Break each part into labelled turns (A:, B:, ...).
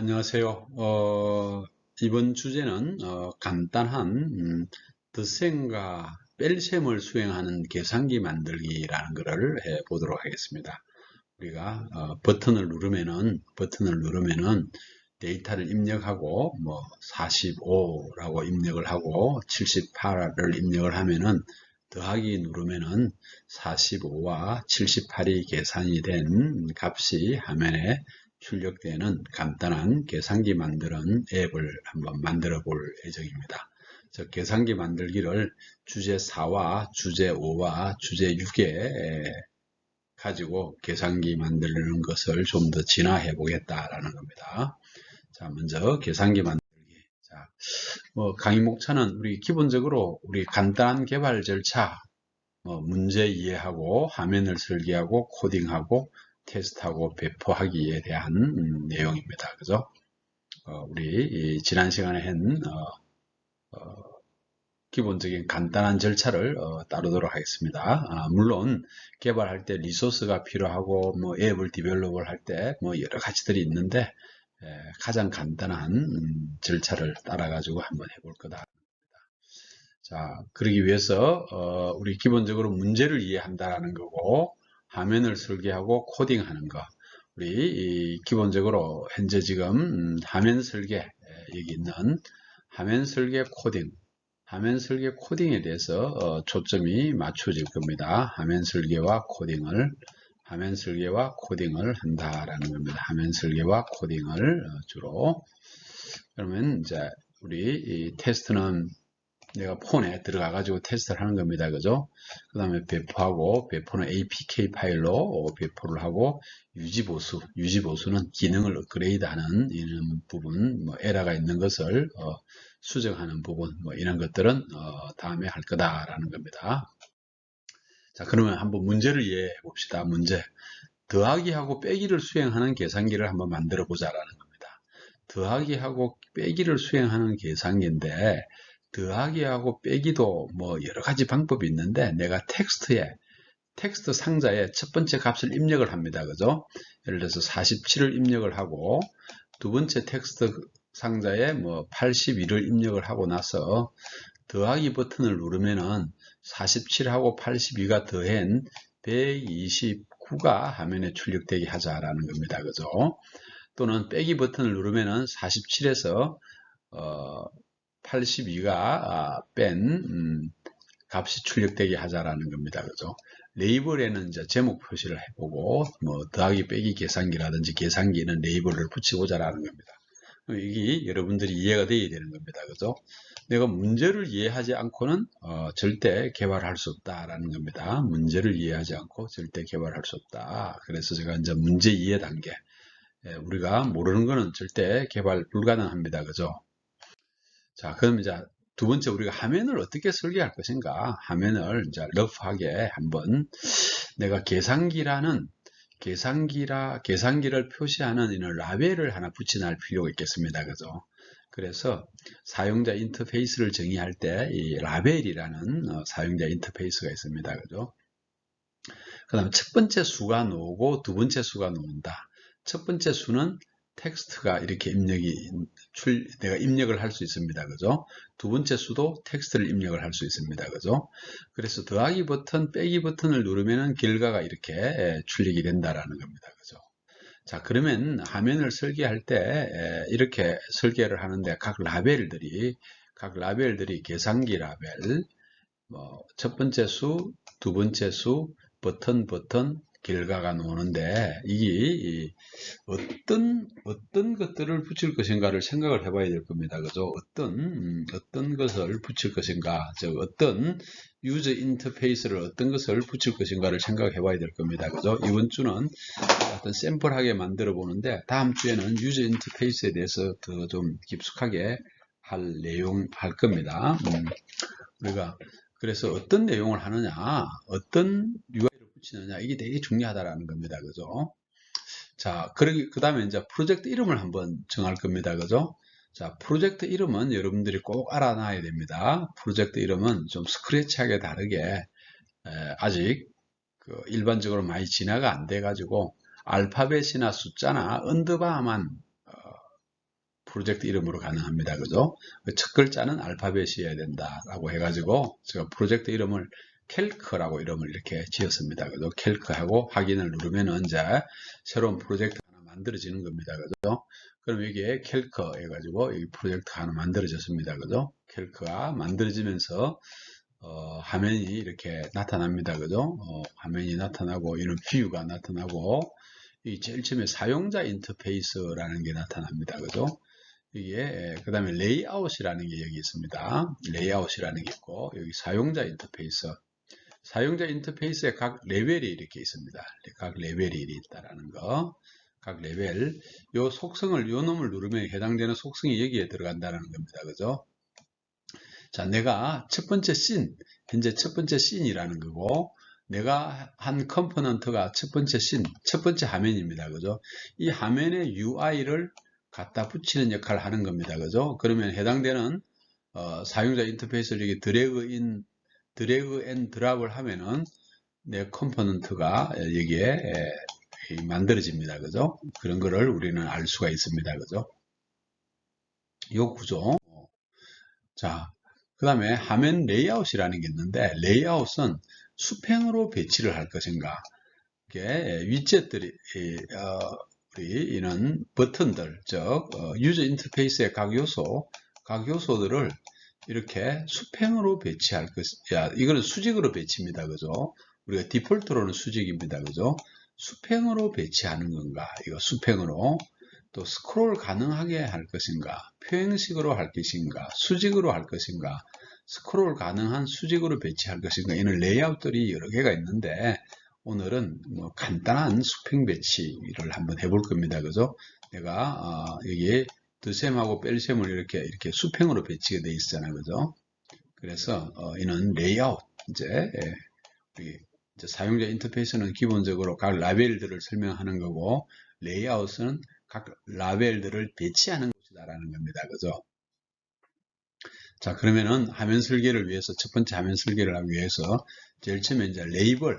A: 안녕하세요. 어, 이번 주제는 어, 간단한 음, 덧셈과 뺄셈을 수행하는 계산기 만들기라는 것을 해 보도록 하겠습니다. 우리가 어, 버튼을 누르면은 버튼을 누르면은 데이터를 입력하고 뭐 45라고 입력을 하고 78을 입력을 하면은 더하기 누르면은 45와 78이 계산이 된 값이 화면에 출력되는 간단한 계산기 만드는 앱을 한번 만들어 볼 예정입니다. 저 계산기 만들기를 주제 4와 주제 5와 주제 6에 가지고 계산기 만드는 것을 좀 더 진화해 보겠다라는 겁니다. 자, 먼저 계산기 만들기. 자, 뭐 강의 목차는 우리 기본적으로 우리 간단한 개발 절차, 뭐 문제 이해하고 화면을 설계하고 코딩하고 테스트하고 배포하기에 대한 음, 내용입니다. 그죠? 어, 우리 지난 시간에 한 어, 어, 기본적인 간단한 절차를 어, 따르도록 하겠습니다. 아, 물론 개발할 때 리소스가 필요하고 뭐 앱을 디벨롭을 할 때 뭐 여러 가지들이 있는데 에, 가장 간단한 음, 절차를 따라 가지고 한번 해볼 거다. 자, 그러기 위해서 어, 우리 기본적으로 문제를 이해한다는 거고 화면을 설계하고 코딩하는 거. 우리 기본적으로 현재 지금 음, 화면 설계 여기 있는 화면 설계 코딩 화면 설계 코딩에 대해서 어, 초점이 맞춰질 겁니다. 화면 설계와 코딩을 화면 설계와 코딩을 한다라는 겁니다. 화면 설계와 코딩을 어, 주로 그러면 이제 우리 테스트는 내가 폰에 들어가 가지고 테스트를 하는 겁니다. 그죠? 그 다음에 배포하고 배포는 APK 파일로 배포를 하고 유지보수 유지보수는 기능을 업그레이드 하는 이런 부분 뭐 에러가 있는 것을 어, 수정하는 부분 뭐 이런 것들은 어, 다음에 할 거다 라는 겁니다. 자 그러면 한번 문제를 이해해 봅시다. 문제 더하기하고 빼기를 수행하는 계산기를 한번 만들어 보자 라는 겁니다. 더하기하고 빼기를 수행하는 계산기인데 더하기 하고 빼기도 뭐 여러 가지 방법이 있는데 내가 텍스트에 텍스트 상자에 첫 번째 값을 입력을 합니다. 그죠? 예를 들어서 47을 입력을 하고 두 번째 텍스트 상자에 뭐 81을 입력을 하고 나서 더하기 버튼을 누르면은 47하고 82가 더한 129가 화면에 출력되게 하자라는 겁니다. 그죠? 또는 빼기 버튼을 누르면은 47에서 어 82가 아, 뺀 음, 값이 출력되게 하자라는 겁니다. 그죠? 레이블에는 이제 제목 표시를 해보고 뭐 더하기 빼기 계산기라든지 계산기는 레이블을 붙이고자라는 겁니다. 이게 여러분들이 이해가 되어야 되는 겁니다. 그죠? 내가 문제를 이해하지 않고는 어, 절대 개발할 수 없다라는 겁니다. 문제를 이해하지 않고 절대 개발할 수 없다. 그래서 제가 이제 문제 이해 단계 예, 우리가 모르는 거는 절대 개발 불가능합니다. 그죠? 자, 그럼 이제 두 번째 우리가 화면을 어떻게 설계할 것인가? 화면을 이제 러프하게 한번 내가 계산기라는 계산기라 계산기를 표시하는 이런 라벨을 하나 붙여놓을 필요가 있겠습니다. 그죠? 그래서 사용자 인터페이스를 정의할 때 이 라벨이라는 어, 사용자 인터페이스가 있습니다. 그죠? 그 다음에 첫 번째 수가 나오고 두 번째 수가 나온다. 첫 번째 수는 텍스트가 이렇게 입력이 출 내가 입력을 할 수 있습니다. 그죠? 두 번째 수도 텍스트를 입력을 할 수 있습니다. 그죠? 그래서 더하기 버튼, 빼기 버튼을 누르면은 결과가 이렇게 출력이 된다라는 겁니다. 그죠? 자, 그러면 화면을 설계할 때 이렇게 설계를 하는데 각 라벨들이 각 라벨들이 계산기 라벨, 뭐 첫 번째 수, 두 번째 수, 버튼, 버튼, 결과가 나오는데 이게 어떤 어떤 것들을 붙일 것인가를 생각을 해봐야 될 겁니다. 그죠? 어떤 음, 어떤 것을 붙일 것인가, 즉 어떤 유저 인터페이스를 어떤 것을 붙일 것인가를 생각해 봐야 될 겁니다. 그죠? 이번 주는 어떤 샘플하게 만들어 보는데 다음 주에는 유저 인터페이스에 대해서 더 좀 깊숙하게 할 내용 할 겁니다. 음, 우리가 그래서 어떤 내용을 하느냐, 어떤 붙이느냐 이게 되게 중요하다라는 겁니다. 그죠? 자, 그 다음에 이제 프로젝트 이름을 한번 정할 겁니다. 그죠? 자, 프로젝트 이름은 여러분들이 꼭 알아놔야 됩니다. 프로젝트 이름은 좀 스크래치하게 다르게 에, 아직 그 일반적으로 많이 진화가 안 돼 가지고 알파벳이나 숫자나 언더바만 어, 프로젝트 이름으로 가능합니다. 그죠? 그첫 글자는 알파벳이어야 된다라고 해가지고 제가 프로젝트 이름을 캘크라고 이름을 이렇게 지었습니다. 그죠? 캘크하고 확인을 누르면은 이제 새로운 프로젝트가 하나 만들어지는 겁니다. 그죠? 그럼 여기에 캘크 해가지고 이 프로젝트가 하나 만들어졌습니다. 그죠? 캘크가 만들어지면서 어, 화면이 이렇게 나타납니다. 그죠? 어, 화면이 나타나고 이런 뷰가 나타나고 이 제일 처음에 사용자 인터페이스라는 게 나타납니다. 그죠? 이게 그 다음에 레이아웃이라는 게 여기 있습니다. 레이아웃이라는 게 있고 여기 사용자 인터페이스 사용자 인터페이스에 각 레벨이 이렇게 있습니다. 각 레벨이 있다라는 거. 각 레벨 요 속성을 요 놈을 누르면 해당되는 속성이 여기에 들어간다는 겁니다. 그죠? 자, 내가 첫 번째 씬, 현재 첫 번째 씬이라는 거고, 내가 한 컴포넌트가 첫 번째 씬, 첫 번째 화면입니다. 그죠? 이 화면에 UI를 갖다 붙이는 역할을 하는 겁니다. 그죠? 그러면 해당되는 어, 사용자 인터페이스를 여기 드래그 인, 드래그 앤 드랍을 하면은 내 컴포넌트가 여기에 에, 이 만들어집니다. 그죠? 그런 거를 우리는 알 수가 있습니다. 그죠? 요 구조. 자, 그 다음에 화면 레이아웃이라는 게 있는데 레이아웃은 수평으로 배치를 할 것인가 이게 위젯들이 이, 어, 우리 이런 버튼들 즉 어, 유저 인터페이스의 각 요소 각 요소들을 이렇게 수평으로 배치할 것이야 이거는 수직으로 배치입니다. 그죠? 우리가 디폴트로는 수직입니다. 그죠? 수평으로 배치하는 건가? 이거 수평으로. 또 스크롤 가능하게 할 것인가? 표행식으로 할 것인가? 수직으로 할 것인가? 스크롤 가능한 수직으로 배치할 것인가? 이런 레이아웃들이 여러 개가 있는데 오늘은 뭐 간단한 수평 배치를 한번 해볼 겁니다. 그죠? 내가 어, 여기에 드셈하고 뺄셈을 이렇게 이렇게 수평으로 배치가 되어 있잖아요 그죠 그래서 어, 이는 레이아웃 이제 예, 이제 사용자 인터페이스는 기본적으로 각 라벨들을 설명하는 거고 레이아웃은 각 라벨들을 배치하는 것이다라는 겁니다. 그죠? 자, 그러면은 화면 설계를 위해서 첫 번째 화면 설계를 하기 위해서 제일 처음에 이제 레이블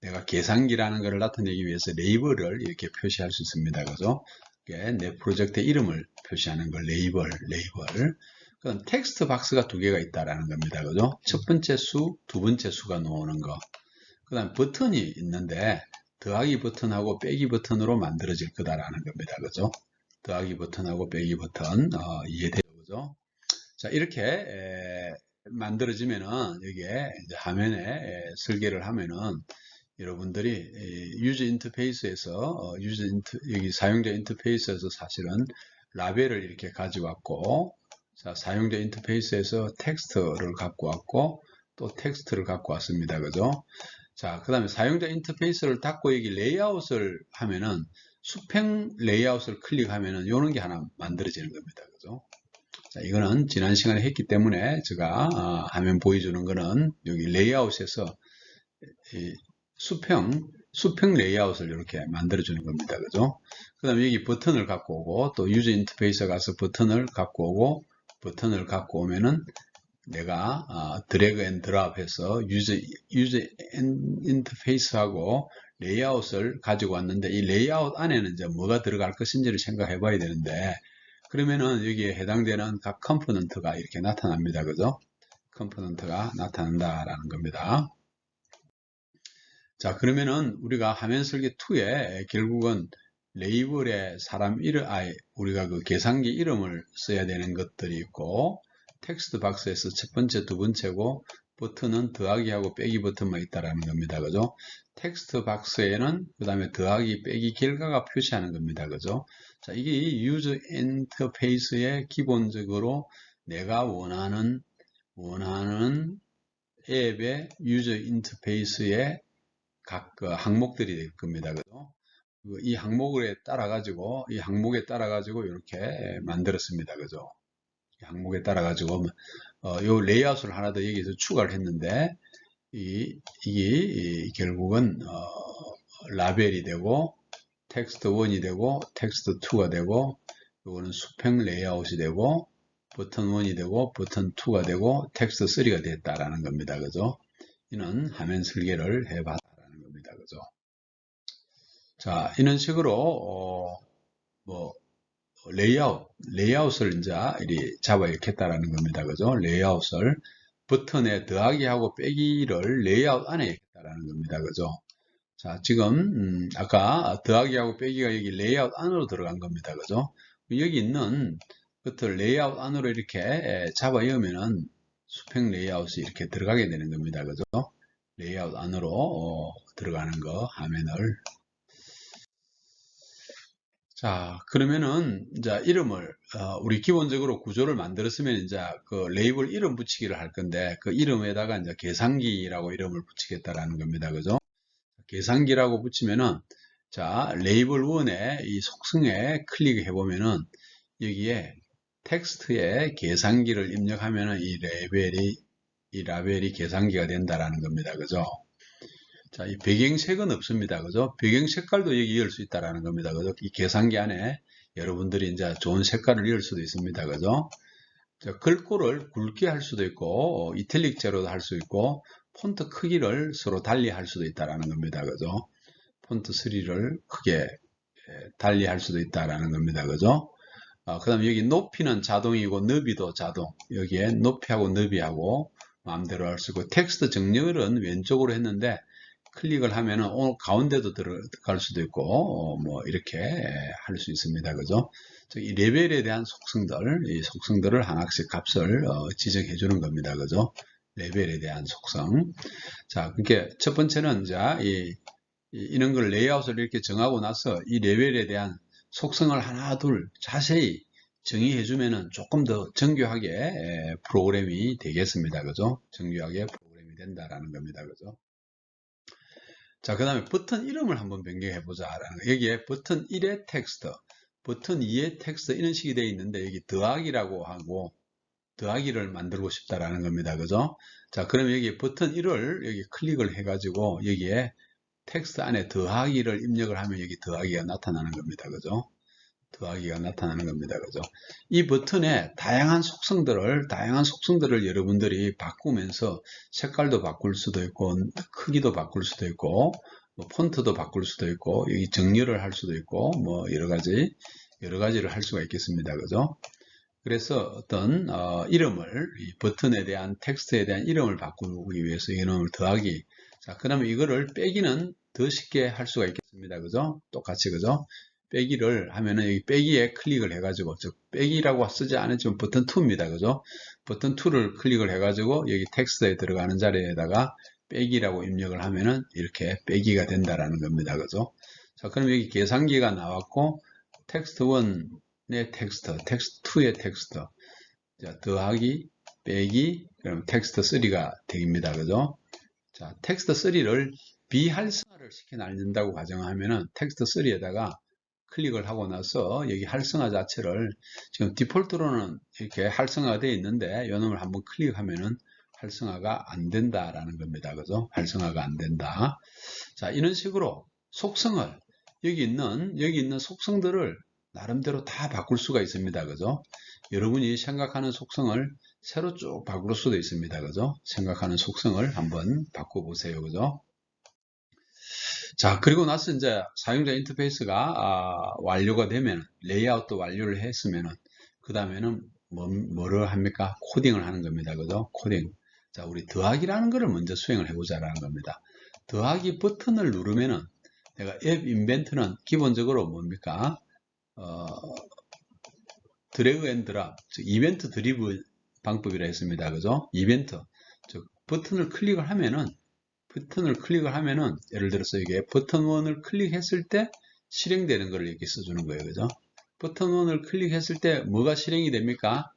A: 내가 계산기라는 것을 나타내기 위해서 레이블을 이렇게 표시할 수 있습니다. 그죠? 내 프로젝트 이름을 표시하는 걸 레이블, 레이블. 그건 텍스트 박스가 두 개가 있다라는 겁니다. 그죠? 첫 번째 수, 두 번째 수가 나오는 거. 그 다음 버튼이 있는데 더하기 버튼하고 빼기 버튼으로 만들어질 거다라는 겁니다. 그죠? 더하기 버튼하고 빼기 버튼 어, 이해돼요. 그죠? 자 이렇게 에, 만들어지면은 여기에 화면에 에, 설계를 하면은 여러분들이 이 유저 인터페이스에서 어, 유저 인터, 여기 사용자 인터페이스에서 사실은 라벨을 이렇게 가져왔고 자 사용자 인터페이스에서 텍스트를 갖고 왔고 또 텍스트를 갖고 왔습니다. 그죠? 자, 그 다음에 사용자 인터페이스를 닫고 여기 레이아웃을 하면은 수평 레이아웃을 클릭하면은 요런 게 하나 만들어지는 겁니다. 그죠? 자, 이거는 지난 시간에 했기 때문에 제가 아, 화면 보여주는 거는 여기 레이아웃에서 이 수평 수평 레이아웃을 이렇게 만들어주는 겁니다. 그죠? 그 다음에 여기 버튼을 갖고 오고 또 유저 인터페이스 가서 버튼을 갖고 오고 버튼을 갖고 오면은 내가 어, 드래그 앤 드랍 해서 유저, 유저 인터페이스하고 레이아웃을 가지고 왔는데 이 레이아웃 안에는 이제 뭐가 들어갈 것인지를 생각해 봐야 되는데 그러면은 여기에 해당되는 각 컴포넌트가 이렇게 나타납니다. 그죠? 컴포넌트가 나타난다라는 겁니다. 자 그러면은 우리가 화면 설계 2에 결국은 레이블에 사람 이름, 아이, 우리가 그 계산기 이름을 써야 되는 것들이 있고 텍스트 박스에서 첫 번째, 두 번째고 버튼은 더하기 하고 빼기 버튼만 있다라는 겁니다. 그죠? 텍스트 박스에는 그 다음에 더하기, 빼기 결과가 표시하는 겁니다. 그죠? 자, 이게 유저 인터페이스의 기본적으로 내가 원하는, 원하는 앱의 유저 인터페이스의 각 그 항목들이 될 겁니다. 그죠? 이 항목에 따라 가지고, 이 항목에 따라 가지고 이렇게 만들었습니다. 그죠? 항목에 따라 가지고 어, 요 레이아웃을 하나 더 여기서 추가를 했는데 이, 이게 이, 결국은 어, 라벨이 되고 텍스트 1이 되고 텍스트 2가 되고 요거는 수평 레이아웃이 되고 버튼 1이 되고 버튼 2가 되고 텍스트 3가 됐다라는 겁니다. 그죠? 이는 화면 설계를. 그죠? 자, 이런 식으로 어, 뭐 레이아웃, 레이아웃을 이제 이리 잡아 읽겠다라는 겁니다. 그죠? 레이아웃을 버튼에 더하기 하고 빼기를 레이아웃 안에 읽겠다라는 겁니다. 그죠? 자, 지금 음, 아까 더하기 하고 빼기가 여기 레이아웃 안으로 들어간 겁니다. 그죠? 여기 있는 것들 레이아웃 안으로 이렇게 에, 잡아 여으면은 수평 레이아웃이 이렇게 들어가게 되는 겁니다. 그죠? 레이아웃 안으로 어, 들어가는 거 화면을 자, 그러면은, 이제 이름을, 어, 우리 기본적으로 구조를 만들었으면 이제 그 레이블 이름 붙이기를 할 건데, 그 이름에다가 이제 계산기라고 이름을 붙이겠다라는 겁니다. 그죠? 계산기라고 붙이면은, 자, 레이블 1의 이 속성에 클릭해 보면은, 여기에 텍스트에 계산기를 입력하면은 이 레벨이, 이 라벨이 계산기가 된다라는 겁니다. 그죠? 자, 이 배경색은 없습니다. 그죠? 배경 색깔도 여기 이을 수 있다라는 겁니다. 그죠? 이 계산기 안에 여러분들이 이제 좋은 색깔을 이을 수도 있습니다. 그죠? 자, 글꼴을 굵게 할 수도 있고, 어, 이탈릭 제로도 할 수 있고, 폰트 크기를 서로 달리 할 수도 있다라는 겁니다. 그죠? 폰트 3를 크게 예, 달리 할 수도 있다라는 겁니다. 그죠? 어, 그 다음에 여기 높이는 자동이고, 너비도 자동. 여기에 높이하고 너비하고 마음대로 할 수 있고, 텍스트 정렬은 왼쪽으로 했는데, 클릭을 하면은 어, 가운데도 들어갈 수도 있고 어, 뭐 이렇게 할 수 있습니다. 그죠? 이 레벨에 대한 속성들, 이 속성들을 하나씩 값을 어, 지정해 주는 겁니다. 그죠? 레벨에 대한 속성. 자, 그러니까 첫 번째는 자, 이, 이, 이런 걸 레이아웃을 이렇게 정하고 나서 이 레벨에 대한 속성을 하나 둘 자세히 정의해 주면은 조금 더 정교하게 에, 프로그램이 되겠습니다. 그죠? 정교하게 프로그램이 된다라는 겁니다. 그죠? 자, 그 다음에 버튼 이름을 한번 변경해 보자. 여기에 버튼 1의 텍스트, 버튼 2의 텍스트 이런 식이 되어 있는데 여기 더하기라고 하고 더하기를 만들고 싶다라는 겁니다. 그죠? 자, 그럼 여기 버튼 1을 여기 클릭을 해가지고 여기에 텍스트 안에 더하기를 입력을 하면 여기 더하기가 나타나는 겁니다. 그죠? 더하기가 나타나는 겁니다. 그죠? 이 버튼에 다양한 속성들을, 다양한 속성들을 여러분들이 바꾸면서 색깔도 바꿀 수도 있고, 크기도 바꿀 수도 있고, 뭐 폰트도 바꿀 수도 있고, 여기 정렬을 할 수도 있고, 뭐 여러 가지, 여러 가지를 할 수가 있겠습니다. 그죠? 그래서 어떤 어, 이름을 이 버튼에 대한 텍스트에 대한 이름을 바꾸기 위해서 이름을 더하기 자 그러면 이거를 빼기는 더 쉽게 할 수가 있겠습니다 그죠 똑같이 그죠 빼기를 하면은 여기 빼기에 클릭을 해가지고 즉 빼기라고 쓰지 않았지만 버튼 2입니다. 그죠? 버튼 2를 클릭을 해가지고 여기 텍스트에 들어가는 자리에다가 빼기라고 입력을 하면은 이렇게 빼기가 된다라는 겁니다. 그죠? 자, 그럼 여기 계산기가 나왔고 텍스트 1의 텍스트, 텍스트 2의 텍스트 자, 더하기, 빼기, 그럼 텍스트 3가 됩니다. 그죠? 자, 텍스트 3를 비활성화를 시켜 날린다고 가정하면은 텍스트 3에다가 클릭을 하고 나서 여기 활성화 자체를 지금 디폴트로는 이렇게 활성화가 되어 있는데 이 놈을 한번 클릭하면은 활성화가 안 된다라는 겁니다. 그죠? 활성화가 안 된다. 자, 이런 식으로 속성을 여기 있는 여기 있는 속성들을 나름대로 다 바꿀 수가 있습니다. 그죠? 여러분이 생각하는 속성을 새로 쭉 바꿀 수도 있습니다. 그죠? 생각하는 속성을 한번 바꿔 보세요. 그죠? 자, 그리고 나서 이제 사용자 인터페이스가 아, 완료가 되면 레이아웃도 완료를 했으면은 그 다음에는 뭐, 뭐를 합니까? 코딩을 하는 겁니다. 그죠? 코딩. 자, 우리 더하기라는 것을 먼저 수행을 해보자라는 겁니다. 더하기 버튼을 누르면은 내가 앱 인벤트는 기본적으로 뭡니까? 어, 드래그 앤 드랍, 즉 이벤트 드리브 방법이라 했습니다. 그죠? 이벤트. 즉 버튼을 클릭을 하면은 버튼을 클릭을 하면은 예를 들어서 이게 버튼 1을 클릭했을 때 실행되는 걸 이렇게 써주는 거예요. 그죠? 버튼 1을 클릭했을 때 뭐가 실행이 됩니까?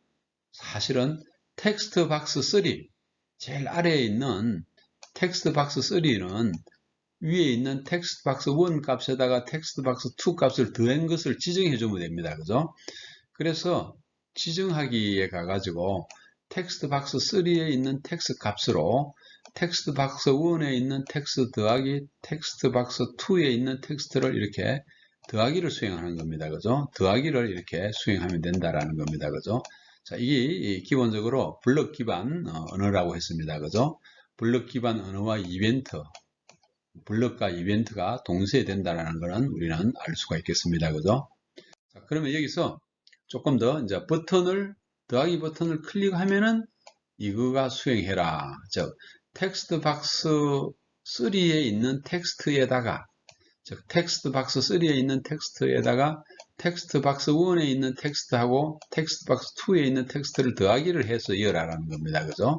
A: 사실은 텍스트 박스 3 제일 아래에 있는 텍스트 박스 3는 위에 있는 텍스트 박스 1 값에다가 텍스트 박스 2 값을 더한 것을 지정해 주면 됩니다. 그죠? 그래서 지정하기에 가가지고 텍스트 박스 3에 있는 텍스트 값으로 텍스트 박스 1에 있는 텍스트 더하기 텍스트 박스 2에 있는 텍스트를 이렇게 더하기를 수행하는 겁니다. 그죠? 더하기를 이렇게 수행하면 된다라는 겁니다. 그죠? 자, 이게 기본적으로 블럭 기반 어, 언어라고 했습니다. 그죠? 블럭 기반 언어와 이벤트, 블럭과 이벤트가 동시에 된다라는 것은 우리는 알 수가 있겠습니다. 그죠? 자, 그러면 여기서 조금 더 이제 버튼을 더하기 버튼을 클릭하면은 이거가 수행해라. 즉 텍스트 박스 3에 있는 텍스트에다가 즉 텍스트 박스 3에 있는 텍스트에다가 텍스트 박스 1에 있는 텍스트하고 텍스트 박스 2에 있는 텍스트를 더하기를 해서 이어라라는 겁니다. 그죠?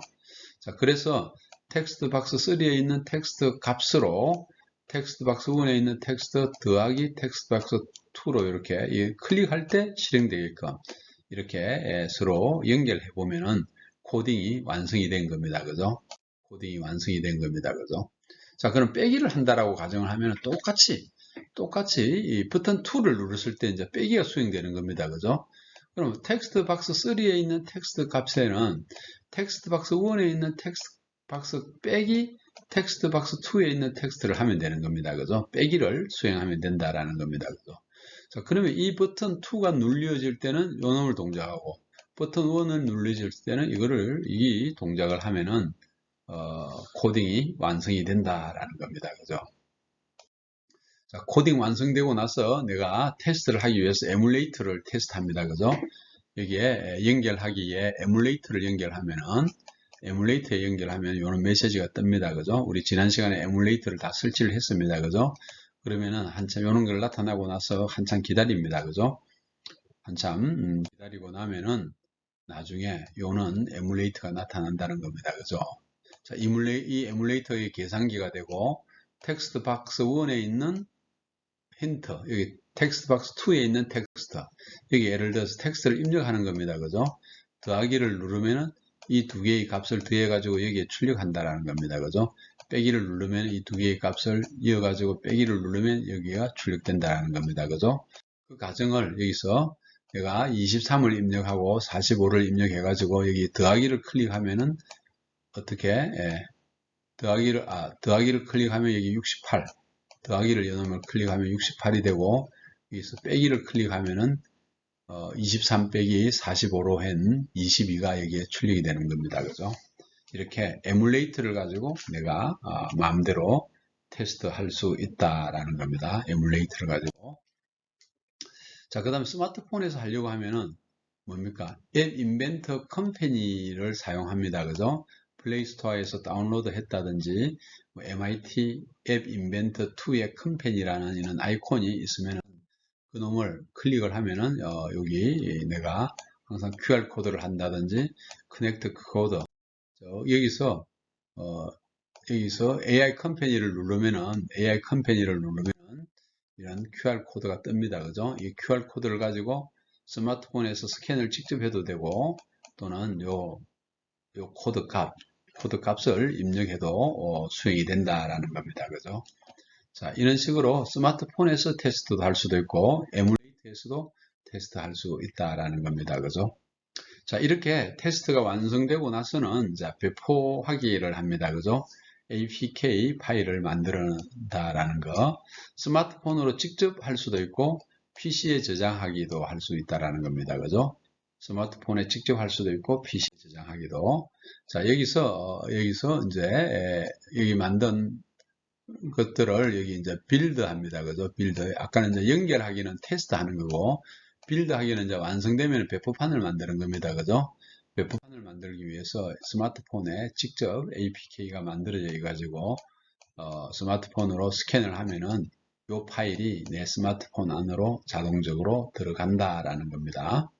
A: 자, 그래서 텍스트 박스 3에 있는 텍스트 값으로 텍스트 박스 1에 있는 텍스트 더하기 텍스트 박스 2로 이렇게 이 클릭할 때 실행되게끔 이렇게 예, 서로 연결해 보면은 코딩이 완성이 된 겁니다. 그죠? 코딩이 완성이 된 겁니다. 그죠? 자, 그럼 빼기를 한다라고 가정을 하면 똑같이 똑같이 이 버튼 2를 누르실 때 이제 빼기가 수행되는 겁니다. 그죠? 그럼 텍스트 박스 3에 있는 텍스트 값에는 텍스트 박스 1에 있는 텍스트 박스 빼기 텍스트 박스 2에 있는 텍스트를 하면 되는 겁니다. 그죠? 빼기를 수행하면 된다라는 겁니다. 그죠? 자, 그러면 이 버튼 2가 눌려질 때는 요 놈을 동작하고 버튼 1을 눌려질 때는 이거를 이 동작을 하면은 어, 코딩이 완성이 된다라는 겁니다. 그죠? 자, 코딩 완성되고 나서 내가 테스트를 하기 위해서 에뮬레이터를 테스트합니다. 그죠? 여기에 연결하기에 에뮬레이터를 연결하면은 에뮬레이터에 연결하면 이런 메시지가 뜹니다. 그죠? 우리 지난 시간에 에뮬레이터를 다 설치를 했습니다. 그죠? 그러면은 한참 이런 걸 나타나고 나서 한참 기다립니다. 그죠? 한참 음, 기다리고 나면은 나중에 요는 에뮬레이터가 나타난다는 겁니다. 그죠? 자, 이물레, 이 에뮬레이터의 계산기가 되고 텍스트 박스 1에 있는 힌트, 여기 텍스트 박스 2에 있는 텍스트, 여기 예를 들어서 텍스트를 입력하는 겁니다. 그죠? 더하기를 누르면은 이 두 개의 값을 더해 가지고 여기에 출력한다라는 겁니다. 그죠? 빼기를 누르면 이 두 개의 값을 이어 가지고 빼기를 누르면 여기가 출력된다라는 겁니다. 그죠? 그 과정을 여기서 내가 23을 입력하고 45를 입력해 가지고 여기 더하기를 클릭하면은 어떻게 예, 더하기를 아 더하기를 클릭하면 여기 68 더하기를 여놈을 클릭하면 68이 되고 여기서 빼기를 클릭하면은 어, 23 빼기 45로 한 22가 여기에 출력이 되는 겁니다. 그죠? 이렇게 에뮬레이터를 가지고 내가 어, 마음대로 테스트 할 수 있다라는 겁니다. 에뮬레이터를 가지고. 자, 그 다음 스마트폰에서 하려고 하면은 뭡니까? 앱 인벤터 컴퍼니를 사용합니다. 그죠? 플레이스토어에서 다운로드 했다든지 뭐 MIT 앱 인벤터 2의 컴퍼니라는 이런 아이콘이 있으면 그 놈을 클릭을 하면은 어, 여기 내가 항상 QR 코드를 한다든지 커넥트 코드 여기서 어, 여기서 AI 컴퍼니를 누르면은 AI 컴퍼니를 누르면 이런 QR 코드가 뜹니다. 그죠? 이 QR 코드를 가지고 스마트폰에서 스캔을 직접 해도 되고 또는 요, 요 코드 값 코드 값을 입력해도 어, 수행이 된다라는 겁니다. 그죠? 자, 이런 식으로 스마트폰에서 테스트도 할 수도 있고 에뮬레이터에서도 테스트 할 수 있다라는 겁니다. 그죠? 자, 이렇게 테스트가 완성되고 나서는 자, 배포하기를 합니다. 그죠? APK 파일을 만들어낸다라는 거. 스마트폰으로 직접 할 수도 있고 PC에 저장하기도 할 수 있다라는 겁니다. 그죠? 스마트폰에 직접 할 수도 있고 저장 하기도. 자, 여기서 여기서 이제 에, 여기 만든 것들을 여기 이제 빌드 합니다. 그죠? 빌드. 아까는 이제 연결하기는 테스트 하는 거고 빌드 하기는 이제 완성되면 배포판을 만드는 겁니다. 그죠? 배포판을 만들기 위해서 스마트폰에 직접 APK가 만들어져 가지고 어, 스마트폰으로 스캔을 하면은 이 파일이 내 스마트폰 안으로 자동적으로 들어간다라는 겁니다.